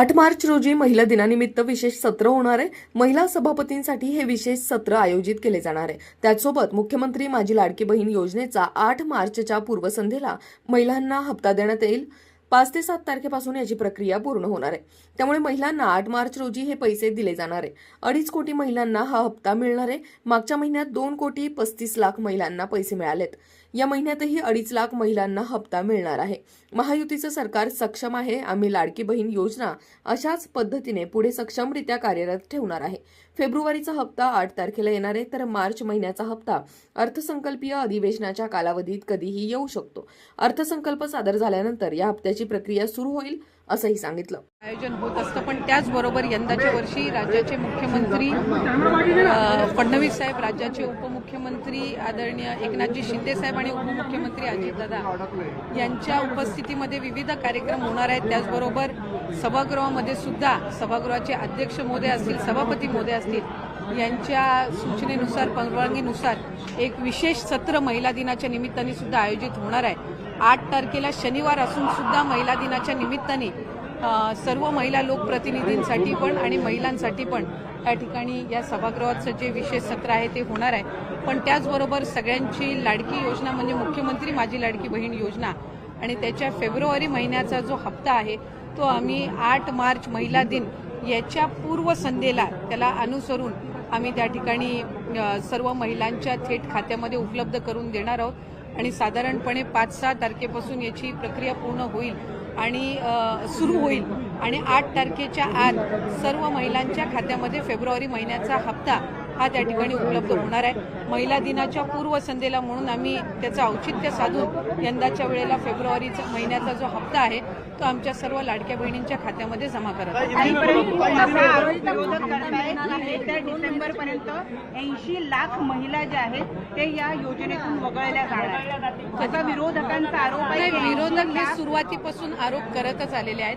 आठ मार्च रोजी महिला दिनानिमित्त विशेष सत्र होणार आहे. महिला सभापतींसाठी हे विशेष सत्र आयोजित केले जाणार आहे. त्याचसोबत मुख्यमंत्री माझी लाडकी बहीण योजनेचा आठ मार्चच्या पूर्वसंध्येला महिलांना हप्ता देण्यात येईल. पाच ते सात तारखेपासून याची प्रक्रिया पूर्ण होणार आहे. त्यामुळे महिलांना आठ मार्च रोजी हे पैसे दिले जाणार आहे. अडीच कोटी महिलांना हा हप्ता मिळणार आहे. मागच्या महिन्यात दोन कोटी पस्तीस लाख महिलांना पैसे मिळालेत. या महिन्यातही अडीच लाख महिलांना हप्ता मिळणार आहे. महायुतीचं सरकार सक्षम आहे. आम्ही लाडकी बहीण योजना अशाच पद्धतीने पुढे सक्षमरित्या कार्यरत ठेवणार आहे. फेब्रुवारीचा हप्ता आठ तारखेला येणार आहे तर मार्च महिन्याचा हप्ता अर्थसंकल्पीय अधिवेशनाच्या कालावधीत कधीही येऊ शकतो. अर्थसंकल्प सादर झाल्यानंतर या हप्त्याची प्रक्रिया सुरू होईल. असंही सांगितलं. आयोजन होत असतं पण त्याचबरोबर यंदाच्या वर्षी राज्याचे मुख्यमंत्री फडणवीस साहेब राज्याचे उपमुख्यमंत्री आदरणीय एकनाथजी शिंदे साहेब आणि उपमुख्यमंत्री अजितदादा यांच्या उपस्थितीमध्ये विविध कार्यक्रम होणार आहेत. त्याचबरोबर सभागृहामध्ये सुद्धा सभागृहाचे अध्यक्ष मोदे असतील सभापती मोदे असतील यांच्या सूचनेनुसार परवानगीनुसार एक विशेष सत्र महिला दिनाच्या निमित्ताने सुद्धा आयोजित होणार आहे. आठ तारखेला शनिवार असून सुद्धा महिला दिनाच्या निमित्ताने सर्व महिला लोकप्रतिनिधींसाठी पण आणि महिलांसाठी पण या ठिकाणी या सभागृहाचं जे विशेष सत्र आहे ते होणार आहे. पण त्याचबरोबर सगळ्यांची लाडकी योजना म्हणजे मुख्यमंत्री माझी लाडकी बहीण योजना आणि त्याच्या फेब्रुवारी महिन्याचा जो हप्ता आहे तो आम्ही आठ मार्च महिला दिन याच्या पूर्वसंध्येला त्याला अनुसरून आम्ही त्या ठिकाणी सर्व महिलांच्या थेट खात्यामध्ये उपलब्ध करून देणार आहोत. आणि साधारणपणे पाच सहा तारखेपासून याची प्रक्रिया पूर्ण होईल आणि सुरू होईल. आणि आठ तारखेच्या आत सर्व महिलांच्या खात्यामध्ये फेब्रुवारी महिन्याचा हप्ता हा त्या ठिकाणी उपलब्ध होणार आहे. महिला दिनाच्या पूर्वसंध्येला म्हणून आम्ही त्याचं औचित्य साधून यंदाच्या वेळेला फेब्रुवारीचा महिन्याचा जो हप्ता आहे तो आमच्या सर्व लाडक्या बहिणींच्या खात्यामध्ये जमा करत डिसेंबर पर्यंत ऐंशी लाख महिला ज्या आहेत ते या योजनेतून वगळल्या जाणार त्याचा विरोधकांचा आरोप आहे नाही की 80 विरोधक हे लाख सुरुवातीपासून आरोप करतच आलेले आहेत.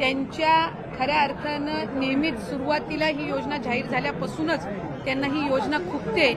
त्यांच्या खऱ्या अर्थानं नेहमीच सुरुवातीला ही योजना जाहीर झाल्यापासूनच त्यांना ही योजना खुपते.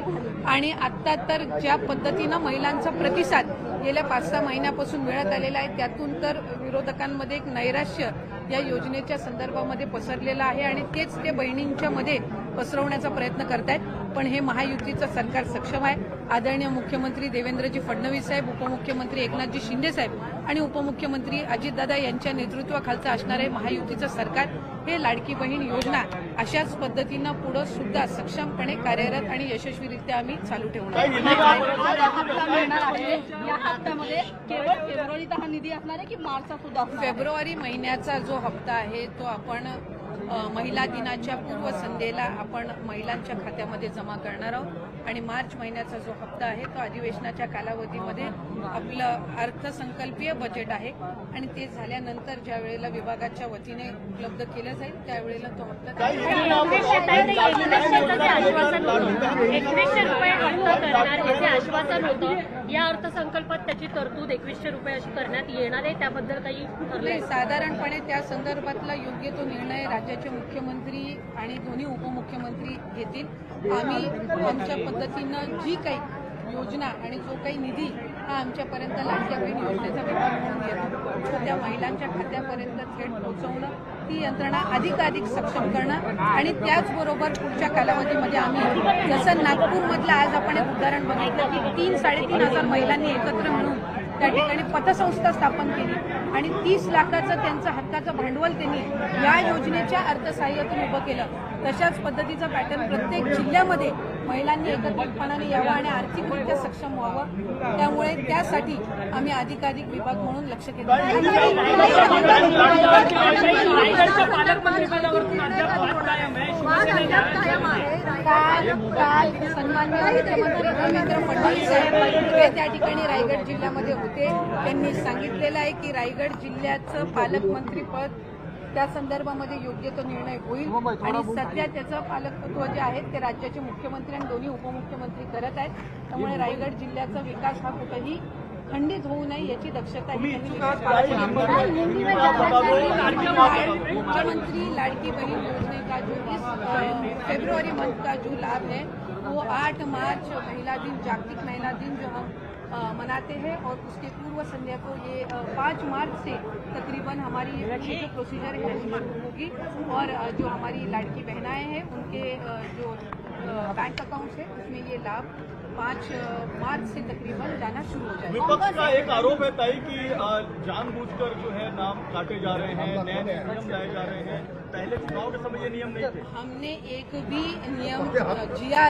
आणि आत्ता तर ज्या पद्धतीनं महिलांचा प्रतिसाद गेल्या पाच सहा महिन्यापासून मिळत आलेला आहे त्यातून तर विरोधकांमध्ये एक नैराश्य या योजनेच्या संदर्भामध्ये पसरलेलं आहे आणि तेच ते बहिणींच्या मध्ये पसरवण्याचा प्रयत्न करतायत. पण हे महायुतीचं सरकार सक्षम आहे. आदरणीय मुख्यमंत्री देवेंद्रजी फडणवीस साहेब उपमुख्यमंत्री एकनाथजी शिंदे साहेब आणि उपमुख्यमंत्री अजितदादा यांच्या नेतृत्वाखालचं असणारे महायुतीचं सरकार हे लाडकी बहीण योजना अशाच पद्धतीनं पुढं सुद्धा सक्षमपणे कार्यरत आणि यशस्वीरित्या आम्ही चालू ठेवणार आहोत. हप्ता मिळणार आहे या हप्त्यामध्ये केवळ फेब्रुवारीचा निधी असणार आहे की मार्चचा सुद्धा असणार आहे? फेब्रुवारी महिन्याचा जो हप्ता आहे तो आपण महिला दिनाच्या पूर्वसंध्येला आपण महिलांच्या खात्यामध्ये जमा करणार आहोत. आणि मार्च महिन्याचा जो हप्ता आहे तो अधिवेशनाच्या कालावधीमध्ये आपलं अर्थसंकल्पीय बजेट आहे. आणि ते झाल्यानंतर ज्या वेळेला विभागाच्या वतीने उपलब्ध केलं जाईल त्यावेळेला तो हप्ता एकवीसशे रुपये हप्ता करणार याचे आश्वासन होतं. या अर्थसंकल्पात त्याची तरतूद एकवीसशे रुपये अशी करण्यात येणार आहे. त्याबद्दल काही साधारणपणे त्या संदर्भातला योग्य तो निर्णय राज्याचे मुख्यमंत्री आणि दोन्ही उपमुख्यमंत्री घेतील. आम्ही आमच्या पद्धतीनं जी काही योजना आणि जो काही निधी हा आमच्यापर्यंत लाडक्या बहीण योजनेचा विभाग म्हणून येतो. तो त्या महिलांच्या खात्यापर्यंत थेट पोहोचवणं ती यंत्रणा अधिकाधिक सक्षम करणं आणि त्याचबरोबर पुढच्या कालावधीमध्ये आम्ही जसं नागपूरमधलं आज आपण एक उदाहरण बघितलं की तीन साडेतीन हजार महिलांनी एकत्र मिळून त्या ठिकाणी पतसंस्था स्थापन केली. आणि तीस लाखाचं त्यांचं हक्काचं भांडवल त्यांनी या योजनेच्या अर्थसहाय्यातून उभं केलं. तशाच पद्धतीचा पॅटर्न प्रत्येक जिल्ह्यामध्ये महिलांनी एकत्रितपणाने यावं आणि आर्थिकरित्या सक्षम व्हावं त्यामुळे त्यासाठी आम्ही अधिकाधिक विभाग म्हणून लक्ष मुख्यमंत्री देवेंद्र फडणवीस साहेब हे त्या ठिकाणी रायगड जिल्ह्यामध्ये होते त्यांनी सांगितलेलं आहे की रायगड जिल्ह्याचं पालकमंत्रीपद त्या संदर्भामध्ये योग्य तो निर्णय होईल. आणि सध्या त्याचं पालकत्व जे आहे ते राज्याचे मुख्यमंत्री आणि दोन्ही उपमुख्यमंत्री करत आहेत. त्यामुळे रायगड जिल्ह्याचा विकास हा कुठेही खंडित होऊ नये याची दक्षता ही. मुख्यमंत्री लाड़की बहन योजना का जो इस अ, फरवरी मंथ का जो लाभ है वो 8 मार्च महिला दिन जागतिक महिला दिन जो हम मनाते हैं और उसके पूर्व संध्या को ये 5 मार्च से तकरीबन हमारी ये जो प्रोसीजर है वो शुरू होगी। और जो हमारी लाड़की बहनाएँ हैं उनके जो बैंक अकाउंट है उसमें ये लाभ पाँच मार्च से तकरीबन जाना शुरू हो जाएगा। विपक्ष का एक आरोप है ताई कि जानबूझकर जो है नाम काटे जा रहे हैं नए नए नियम लाए जा रहे हैं। पहले चुनाव के समय ये नियम नहीं थे। हमने एक भी नियम जिया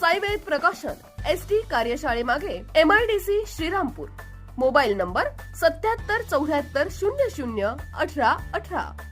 साईवेद प्रकाशन एस टी कार्यशाळेमागे सी श्रीरामपूर. मोबाईल नंबर सत्याहत्तर चौऱ्याहत्तर शून्य शून्य अठरा अठरा.